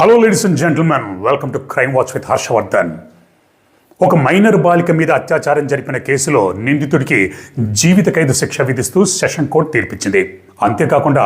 Hello ladies and gentlemen welcome to crime watch with Harshavardhan ఒక minor బాలిక మీద అత్యాచారం జరిపిన కేసులో నిందితుడికి జీవిత ఖైదు శిక్ష విధిస్తూ సెషన్ కోర్టు తీర్పిచ్చింది. అంతేకాకుండా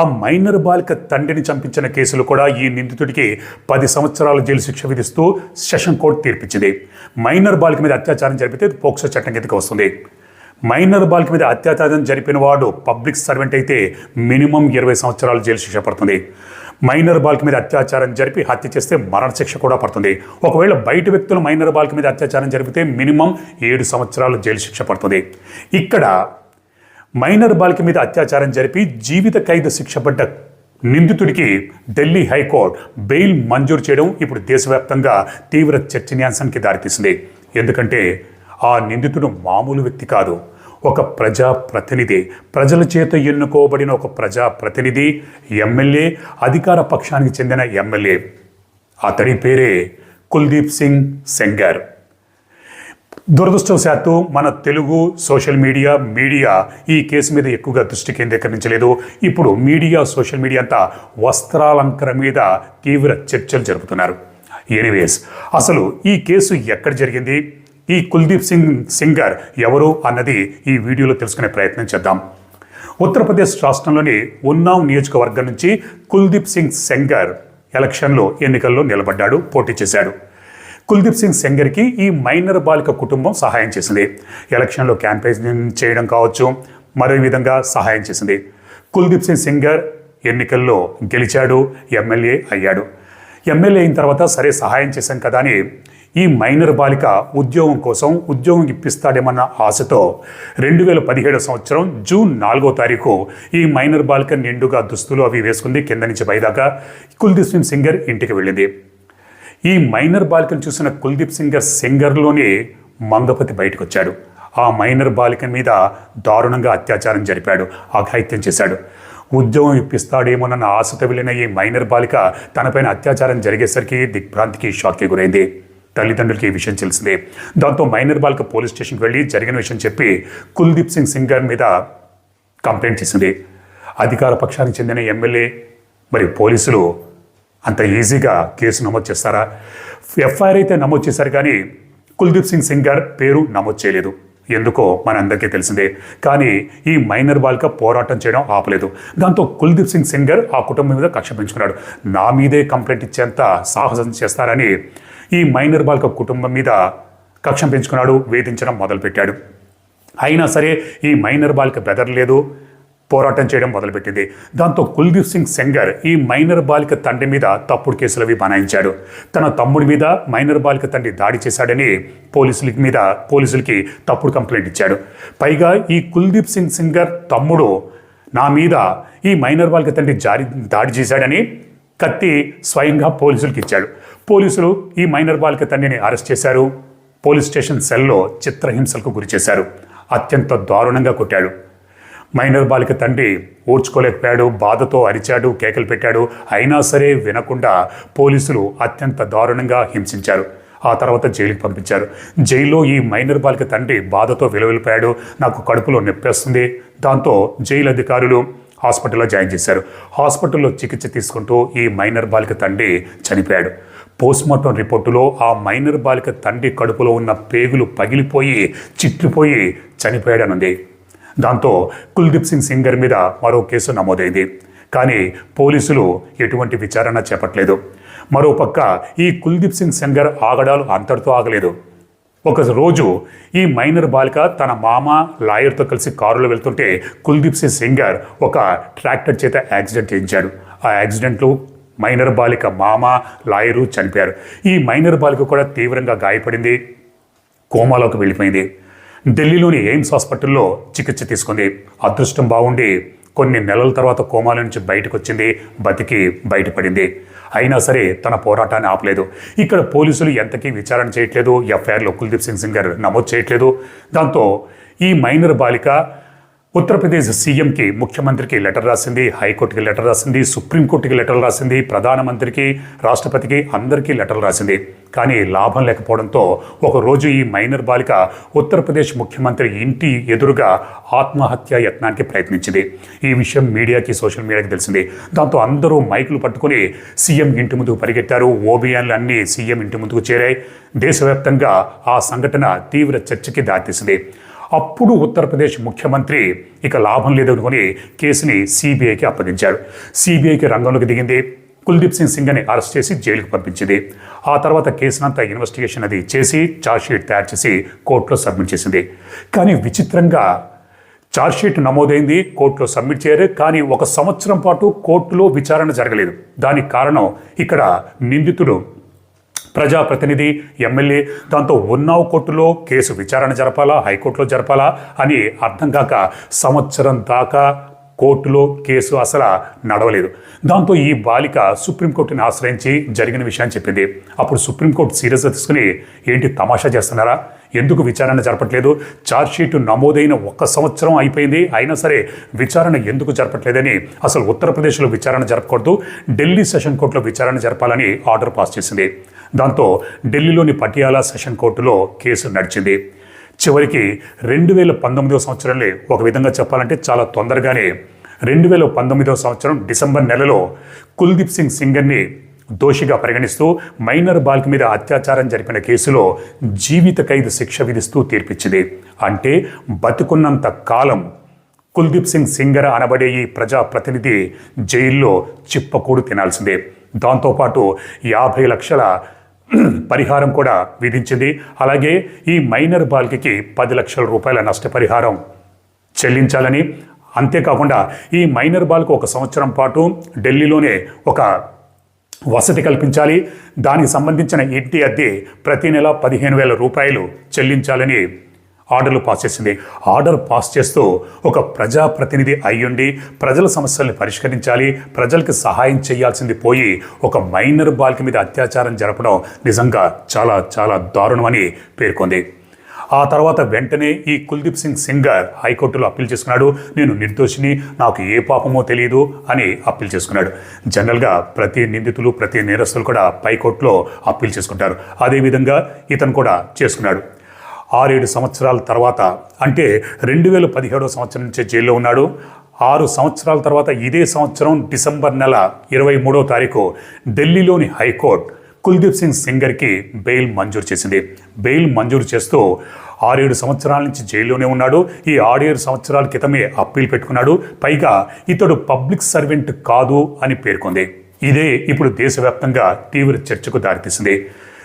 ఆ మైనర్ బాలిక తండ్రిని చంపించిన కేసులు కూడా ఈ నిందితుడికి పది సంవత్సరాల జైలు శిక్ష విధిస్తూ సెషన్ కోర్టు తీర్పిచ్చింది. మైనర్ బాలిక మీద అత్యాచారం జరిపితే పోక్సో చట్టం కిందకి వస్తుంది. మైనర్ బాలిక మీద అత్యాచారం జరిపిన వాడు పబ్లిక్ సర్వెంట్ అయితే మినిమం ఇరవై సంవత్సరాలు జైలు శిక్ష పడుతుంది. మైనర్ బాలిక మీద అత్యాచారం జరిపి హత్య చేస్తే మరణశిక్ష కూడా పడుతుంది. ఒకవేళ బయట వ్యక్తులు మైనర్ బాలిక మీద అత్యాచారం జరిపితే మినిమం ఏడు సంవత్సరాలు జైలు శిక్ష పడుతుంది. ఇక్కడ మైనర్ బాలిక మీద అత్యాచారం జరిపి జీవిత ఖైదు శిక్ష పడ్డ నిందితుడికి ఢిల్లీ హైకోర్టు బెయిల్ మంజూరు చేయడం ఇప్పుడు దేశవ్యాప్తంగా తీవ్ర చర్చనీయాంశానికి దారితీసింది. ఎందుకంటే ఆ నిందితుడు మామూలు వ్యక్తి కాదు. ఒక ప్రజా ప్రతినిధి ప్రజల చేత ఎన్నుకోబడిన ఒక ప్రజా ప్రతినిధి ఎమ్మెల్యే అధికార పక్షానికి చెందిన ఎమ్మెల్యే. అతడి పేరే కుల్దీప్ సింగ్ సెంగర్. దురదృష్టవశాత్తు మన తెలుగు సోషల్ మీడియా మీడియా ఈ కేసు మీద ఎక్కువగా దృష్టి కేంద్రీకరించలేదు. ఇప్పుడు మీడియా సోషల్ మీడియా అంతా వస్త్రాలంకర మీద తీవ్ర చర్చలు జరుపుతున్నారు. ఎనీవేస్ అసలు ఈ కేసు ఎక్కడ జరిగింది? ఈ కుల్దీప్ సింగ్ సింగర్ ఎవరు అన్నది ఈ వీడియోలో తెలుసుకునే ప్రయత్నం చేద్దాం. ఉత్తరప్రదేశ్ రాష్ట్రంలోని ఉన్నావ్ నియోజకవర్గం నుంచి కుల్దీప్ సింగ్ సెంగర్ ఎలక్షన్లో ఎన్నికల్లో నిలబడ్డాడు పోటీ చేశాడు. కుల్దీప్ సింగ్ సెంగర్కి ఈ మైనర్ బాలిక కుటుంబం సహాయం చేసింది. ఎలక్షన్లో క్యాంపెయిన్ చేయడం కావచ్చు మరో విధంగా సహాయం చేసింది. కుల్దీప్ సింగ్ సెంగర్ ఎన్నికల్లో గెలిచాడు ఎమ్మెల్యే అయ్యాడు. ఎమ్మెల్యే అయిన తర్వాత సరే సహాయం చేశాం కదా అని ఈ మైనర్ బాలిక ఉద్యోగం కోసం ఉద్యోగం ఇప్పిస్తాడేమన్న ఆశతో రెండు వేల పదిహేడు సంవత్సరం జూన్ నాలుగో తారీఖు ఈ మైనర్ బాలిక నిండుగా దుస్తులు అవి వేసుకుంది. కింద నుంచి పైదాకా కుల్దీప్ సింగ్ సింగర్ ఇంటికి వెళ్ళింది. ఈ మైనర్ బాలికను చూసిన కుల్దీప్ సింగర్ సింగర్లోనే మంగపతి బయటకు వచ్చాడు ఆ మైనర్ బాలిక మీద దారుణంగా అత్యాచారం జరిపాడు. అఘాయిత్యం చేశాడు. ఉద్యోగం ఇప్పిస్తాడేమోనన్న ఆశతో వెళ్ళిన ఈ మైనర్ బాలిక తనపైన అత్యాచారం జరిగేసరికి దిగ్భ్రాంతికి షాక్కి గురైంది. తల్లిదండ్రులకి ఈ విషయం తెలిసిందే. దాంతో మైనర్ బాలిక పోలీస్ స్టేషన్కి వెళ్ళి జరిగిన విషయం చెప్పి కుల్దీప్ సింగ్ సింగర్ మీద కంప్లైంట్ చేసింది. అధికార పక్షానికి చెందిన ఎమ్మెల్యే మరి పోలీసులు అంత ఈజీగా కేసు నమోదు చేస్తారా? ఎఫ్ఐఆర్ అయితే నమోదు చేశారు కానీ కుల్దీప్ సింగ్ సింగర్ పేరు నమోదు చేయలేదు. ఎందుకో మనందరికీ తెలిసిందే. కానీ ఈ మైనర్ బాలిక పోరాటం చేయడం ఆపలేదు. దాంతో కుల్దీప్ సింగ్ సింగర్ ఆ కుటుంబం మీద కక్ష పెంచుకున్నాడు. నా మీదే కంప్లైంట్ ఇచ్చేంత సాహసం చేస్తారని ఈ మైనర్ బాలిక కుటుంబం మీద కక్షం పెంచుకున్నాడు వేధించడం మొదలుపెట్టాడు. అయినా సరే ఈ మైనర్ బాలిక బెదరలేదు పోరాటం చేయడం మొదలుపెట్టింది. దాంతో కుల్దీప్ సింగ్ సెంగర్ ఈ మైనర్ బాలిక తండ్రి మీద తప్పుడు కేసులు అవి బనాయించాడు. తన తమ్ముడి మీద మైనర్ బాలిక తండ్రి దాడి చేశాడని పోలీసుల మీద పోలీసులకి తప్పుడు కంప్లైంట్ ఇచ్చాడు. పైగా ఈ కుల్దీప్ సింగ్ సింగర్ తమ్ముడు నా మీద ఈ మైనర్ బాలిక తండ్రి జారి దాడి చేశాడని కత్తి స్వయంగా పోలీసులకు ఇచ్చాడు. పోలీసులు ఈ మైనర్ బాలిక తండ్రిని అరెస్ట్ చేశారు. పోలీస్ స్టేషన్ సెల్లో చిత్రహింసలకు గురి చేశారు. అత్యంత దారుణంగా కొట్టాడు. మైనర్ బాలిక తండ్రి ఓర్చుకోలేకపోయాడు బాధతో అరిచాడు కేకలు పెట్టాడు. అయినా సరే వినకుండా పోలీసులు అత్యంత దారుణంగా హింసించారు. ఆ తర్వాత జైలుకి పంపించారు. జైల్లో ఈ మైనర్ బాలిక తండ్రి బాధతో విలువలిపోయాడు నాకు కడుపులో నొప్పేస్తుంది దాంతో జైలు అధికారులు హాస్పిటల్లో జాయిన్ చేశారు. హాస్పిటల్లో చికిత్స తీసుకుంటూ ఈ మైనర్ బాలిక తండ్రి చనిపోయాడు. పోస్ట్మార్టం రిపోర్టులో ఆ మైనర్ బాలిక తండ్రి కడుపులో ఉన్న పేగులు పగిలిపోయి చిట్లిపోయి చనిపోయాడనుంది. దాంతో కుల్దీప్ సింగ్ సింగర్ మీద మరో కేసు నమోదైంది. కానీ పోలీసులు ఎటువంటి విచారణ చేపట్టలేదు. మరోపక్క ఈ కుల్దీప్ సింగ్ సెంగర్ ఆగడాలు అంతటితో ఆగలేదు. ఒక రోజు ఈ మైనర్ బాలిక తన మామ లాయర్తో కలిసి కారులో వెళ్తుంటే కుల్దీప్ సింగ్ సింగర్ ఒక ట్రాక్టర్ చేత యాక్సిడెంట్ చేయించాడు. ఆ యాక్సిడెంట్లో మైనర్ బాలిక మామ లాయరు చనిపోయారు. ఈ మైనర్ బాలిక కూడా తీవ్రంగా గాయపడింది కోమాలోకి వెళ్ళిపోయింది. ఢిల్లీలోని ఎయిమ్స్ హాస్పిటల్లో చికిత్స తీసుకుంది. అదృష్టం బాగుండి కొన్ని నెలల తర్వాత కోమాల నుంచి బయటకు వచ్చింది బతికి బయటపడింది. అయినా సరే తన పోరాటాన్ని ఆపలేదు. ఇక్కడ పోలీసులు ఎంతకీ విచారణ చేయట్లేదు. ఎఫ్ఐఆర్లో కుల్దీప్ సింగ్ సింగర్ నమోదు చేయట్లేదు. దాంతో ఈ మైనర్ బాలిక ఉత్తరప్రదేశ్ సీఎంకి ముఖ్యమంత్రికి లెటర్ రాసింది హైకోర్టుకి లెటర్ రాసింది సుప్రీంకోర్టుకి లెటర్ రాసింది ప్రధానమంత్రికి రాష్ట్రపతికి అందరికీ లెటర్ రాసింది. కానీ లాభం లేకపోవడంతో ఒకరోజు ఈ మైనర్ బాలిక ఉత్తరప్రదేశ్ ముఖ్యమంత్రి ఇంటి ఎదురుగా ఆత్మహత్య యత్నానికి ప్రయత్నించింది. ఈ విషయం మీడియాకి సోషల్ మీడియాకి తెలిసింది. దాంతో అందరూ మైకులు పట్టుకుని సీఎం ఇంటి ముందుకు పరిగెత్తారు. ఓబిఎన్లు అన్నీ సీఎం ఇంటి ముందుకు చేరాయి. దేశవ్యాప్తంగా ఆ సంఘటన తీవ్ర చర్చకి దారితీసింది. అప్పుడు ఉత్తరప్రదేశ్ ముఖ్యమంత్రి ఇక లాభం లేదనుకుని కేసుని సిబిఐకి అప్పగించారు. సిబిఐకి రంగంలోకి దిగింది. కుల్దీప్ సింగ్ సింగ్ అని అరెస్ట్ చేసి జైలుకు పంపించింది. ఆ తర్వాత కేసునంతా ఇన్వెస్టిగేషన్ అది చేసి ఛార్జ్షీట్ తయారు చేసి కోర్టులో సబ్మిట్ చేసింది. కానీ విచిత్రంగా ఛార్జ్షీట్ నమోదైంది కోర్టులో సబ్మిట్ చేయరు. కానీ ఒక సంవత్సరం పాటు కోర్టులో విచారణ జరగలేదు. దానికి కారణం ఇక్కడ నిందితుడు ప్రజాప్రతినిధి ఎమ్మెల్యే దాంతో ఉన్నావ్ కోర్టులో కేసు విచారణ జరపాలా హైకోర్టులో జరపాలా అని అర్థం కాక సంవత్సరం దాకా కోర్టులో కేసు అసలు నడవలేదు. దాంతో ఈ బాలిక సుప్రీంకోర్టుని ఆశ్రయించి జరిగిన విషయాన్ని చెప్పింది. అప్పుడు సుప్రీంకోర్టు సీరియస్గా తీసుకుని ఏంటి తమాషా చేస్తున్నారా? ఎందుకు విచారణ జరపట్లేదు? ఛార్జ్షీట్ నమోదైన ఒక్క సంవత్సరం అయిపోయింది. అయినా సరే విచారణ ఎందుకు జరపట్లేదని అసలు ఉత్తరప్రదేశ్లో విచారణ జరపకూడదు. ఢిల్లీ సెషన్ కోర్టులో విచారణ జరపాలని ఆర్డర్ పాస్ చేసింది. దాంతో ఢిల్లీలోని పటియాలా సెషన్ కోర్టులో కేసు నడిచింది. చివరికి రెండు వేల పంతొమ్మిదవ సంవత్సరంలో ఒక విధంగా చెప్పాలంటే చాలా తొందరగానే రెండు వేల పంతొమ్మిదవ సంవత్సరం డిసెంబర్ నెలలో కుల్దీప్ సింగ్ సింగర్ని దోషిగా పరిగణిస్తూ మైనర్ బాలిక మీద అత్యాచారం జరిపిన కేసులో జీవిత ఖైదు శిక్ష విధిస్తూ తీర్పిచ్చింది. అంటే బతుకున్నంత కాలం కుల్దీప్ సింగ్ సింగర్ అనబడే ఈ ప్రజాప్రతినిధి జైల్లో చిప్పకూడు తినాల్సిందే. దాంతోపాటు యాభై లక్షల పరిహారం కూడా విధించింది. అలాగే ఈ మైనర్ బాలికకి పది లక్షల రూపాయల నష్టపరిహారం చెల్లించాలని. అంతేకాకుండా ఈ మైనర్ బాల్కు ఒక సంవత్సరం పాటు ఢిల్లీలోనే ఒక వసతి కల్పించాలి. దానికి సంబంధించిన ఇంటి అద్దె ప్రతి నెల పదిహేను వేల రూపాయలు చెల్లించాలని ఆర్డర్లు పాస్ చేసింది. ఆర్డర్ పాస్ చేస్తూ ఒక ప్రజాప్రతినిధి అయ్యుండి ప్రజల సమస్యల్ని పరిష్కరించాలి ప్రజలకు సహాయం చేయాల్సింది పోయి ఒక మైనర్ బాలిక మీద అత్యాచారం జరపడం నిజంగా చాలా చాలా దారుణమని పేర్కొంది. ఆ తర్వాత వెంటనే ఈ కుల్దీప్ సింగ్ సింగర్ హైకోర్టులో అప్పీల్ చేసుకున్నాడు. నేను నిర్దోషిని నాకు ఏ పాపమో తెలియదు అని అప్పీల్ చేసుకున్నాడు. జనరల్గా ప్రతి నిందితులు ప్రతి నేరస్తులు కూడా పైకోర్టులో అప్పీల్ చేసుకుంటారు. అదేవిధంగా ఇతను కూడా చేసుకున్నాడు. ఆరేడు సంవత్సరాల తర్వాత అంటే రెండు వేల పదిహేడో సంవత్సరం నుంచే జైల్లో ఉన్నాడు. ఆరు సంవత్సరాల తర్వాత ఇదే సంవత్సరం డిసెంబర్ నెల ఇరవై మూడో తారీఖు ఢిల్లీలోని హైకోర్టు కుల్దీప్ సింగ్ సింగర్కి బెయిల్ మంజూరు చేసింది. బెయిల్ మంజూరు చేస్తూ ఆరేడు సంవత్సరాల నుంచి జైల్లోనే ఉన్నాడు. ఈ ఆరేడు సంవత్సరాల క్రితమే అప్పీల్ పెట్టుకున్నాడు. పైగా ఇతడు పబ్లిక్ సర్వెంట్ కాదు అని పేర్కొంది. ఇదే ఇప్పుడు దేశవ్యాప్తంగా తీవ్ర చర్చకు దారితీసింది.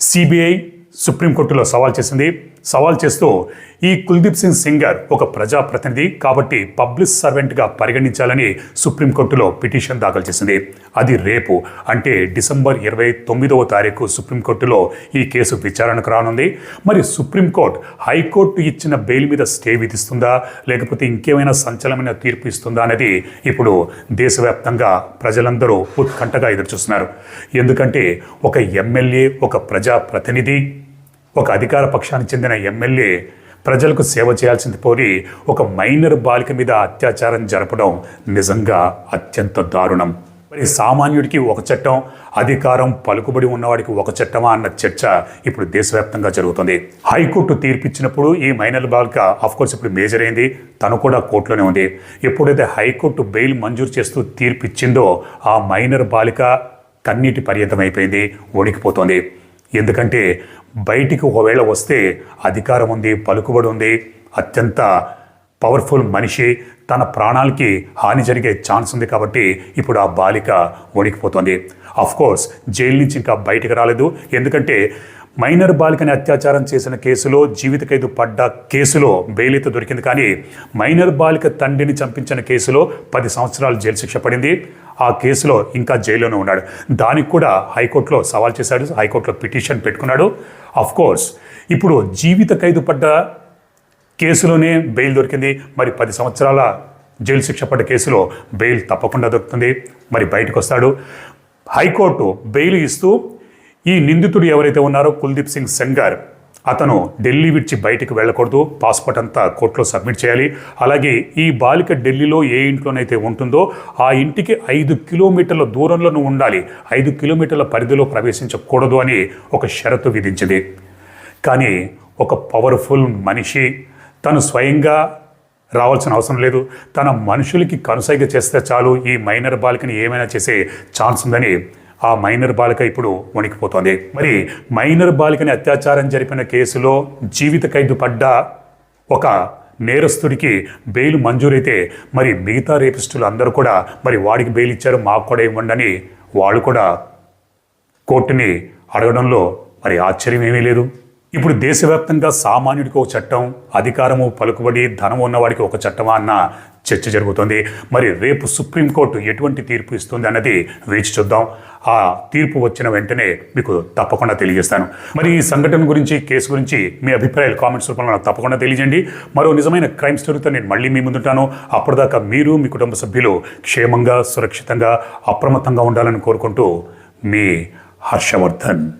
సిబిఐ సుప్రీంకోర్టులో సవాల్ చేసింది. సవాల్ చేస్తూ ఈ కుల్దీప్ సింగ్ సింగర్ ఒక ప్రజాప్రతినిధి కాబట్టి పబ్లిక్ సర్వెంట్గా పరిగణించాలని సుప్రీంకోర్టులో పిటిషన్ దాఖలు చేసింది. అది రేపు అంటే డిసెంబర్ ఇరవై తొమ్మిదవ తారీఖు సుప్రీంకోర్టులో ఈ కేసు విచారణకు రానుంది. మరి సుప్రీంకోర్టు హైకోర్టు ఇచ్చిన బెయిల్ మీద స్టే విధిస్తుందా? లేకపోతే ఇంకేమైనా సంచలనమైన తీర్పు ఇస్తుందా అనేది ఇప్పుడు దేశవ్యాప్తంగా ప్రజలందరూ ఉత్కంఠగా ఎదురుచూస్తున్నారు. ఎందుకంటే ఒక ఎమ్మెల్యే ఒక ప్రజాప్రతినిధి ఒక అధికార పక్షానికి చెందిన ఎమ్మెల్యే ప్రజలకు సేవ చేయాల్సింది పోరి ఒక మైనర్ బాలిక మీద అత్యాచారం జరపడం నిజంగా అత్యంత దారుణం. మరి సామాన్యుడికి ఒక చట్టం అధికారం పలుకుబడి ఉన్నవాడికి ఒక చట్టమా అన్న చర్చ ఇప్పుడు దేశవ్యాప్తంగా జరుగుతుంది. హైకోర్టు తీర్పిచ్చినప్పుడు ఈ మైనర్ బాలిక కోర్స్ ఇప్పుడు మేజర్ అయింది తను కూడా కోర్టులోనే ఉంది. ఎప్పుడైతే హైకోర్టు బెయిల్ మంజూరు చేస్తూ తీర్పిచ్చిందో ఆ మైనర్ బాలిక కన్నీటి పర్యంతం అయిపోయింది వణికిపోతోంది. ఎందుకంటే బయటికి ఒకవేళ వస్తే అధికారం ఉంది పలుకుబడి ఉంది. అత్యంత పవర్ఫుల్ మనిషి. తన ప్రాణాలకి హాని జరిగే ఛాన్స్ ఉంది కాబట్టి ఇప్పుడు ఆ బాలిక వణికిపోతుంది. కోర్స్ జైలు నుంచి ఇంకా బయటికి రాలేదు. ఎందుకంటే మైనర్ బాలికని అత్యాచారం చేసిన కేసులో జీవిత ఖైదు పడ్డ కేసులో బెయిల్ అయితే దొరికింది కానీ మైనర్ బాలిక తండ్రిని చంపించిన కేసులో పది సంవత్సరాలు జైలు శిక్ష పడింది. ఆ కేసులో ఇంకా జైల్లోనే ఉన్నాడు. దానికి కూడా హైకోర్టులో సవాల్ చేశాడు. హైకోర్టులో పిటిషన్ పెట్టుకున్నాడు. కోర్స్ ఇప్పుడు జీవిత ఖైదు పడ్డ కేసులోనే బెయిల్ దొరికింది. మరి పది సంవత్సరాల జైలు శిక్ష పడ్డ కేసులో బెయిల్ తప్పకుండా దొరుకుతుంది. మరి బయటకు వస్తాడు. హైకోర్టు బెయిల్ ఇస్తూ ఈ నిందితుడు ఎవరైతే ఉన్నారో కుల్దీప్ సింగ్ సెంగార్. అతను ఢిల్లీ విడిచి బయటికి వెళ్ళకూడదు. పాస్పోర్ట్ అంతా కోర్టులో సబ్మిట్ చేయాలి. అలాగే ఈ బాలిక ఢిల్లీలో ఏ ఇంట్లోనైతే ఉంటుందో ఆ ఇంటికి ఐదు కిలోమీటర్ల దూరంలో నువ్వు ఉండాలి. ఐదు కిలోమీటర్ల పరిధిలో ప్రవేశించకూడదు అని ఒక షరతు విధించింది. కానీ ఒక పవర్ఫుల్ మనిషి తను స్వయంగా రావాల్సిన అవసరం లేదు. తన మనుషులకి కనుసైగ చేస్తే చాలు. ఈ మైనర్ బాలికని ఏమైనా చేసే ఛాన్స్ ఉందని ఆ మైనర్ బాలిక ఇప్పుడు వణికిపోతోంది. మరి మైనర్ బాలికని అత్యాచారం జరిపిన కేసులో జీవిత ఖైదు పడ్డ ఒక నేరస్తుడికి బెయిల్ మంజూరైతే మరి మిగతా రేపిస్టులు అందరూ కూడా మరి వాడికి బెయిల్ ఇచ్చారు మాకు కూడా ఇవ్వండి వాళ్ళు కూడా కోర్టుని అడగడంలో మరి ఆశ్చర్యం ఏమీ లేదు. ఇప్పుడు దేశవ్యాప్తంగా సామాన్యుడికి ఒక చట్టం అధికారము పలుకుబడి ధనం ఉన్నవాడికి ఒక చట్టమా అన్న చర్చ జరుగుతోంది. మరి రేపు సుప్రీంకోర్టు ఎటువంటి తీర్పు ఇస్తుంది అన్నది వేచి చూద్దాం. ఆ తీర్పు వచ్చిన వెంటనే మీకు తప్పకుండా తెలియజేస్తాను. మరి ఈ సంఘటన గురించి కేసు గురించి మీ అభిప్రాయాలు కామెంట్స్ రూపంలో నాకు తప్పకుండా తెలియజేయండి. మరో నిజమైన క్రైమ్ స్టోరీతో నేను మళ్ళీ మీ ముందుంటాను. అప్పటిదాకా మీరు మీ కుటుంబ సభ్యులు క్షేమంగా సురక్షితంగా అప్రమత్తంగా ఉండాలని కోరుకుంటూ మీ హర్షవర్ధన్.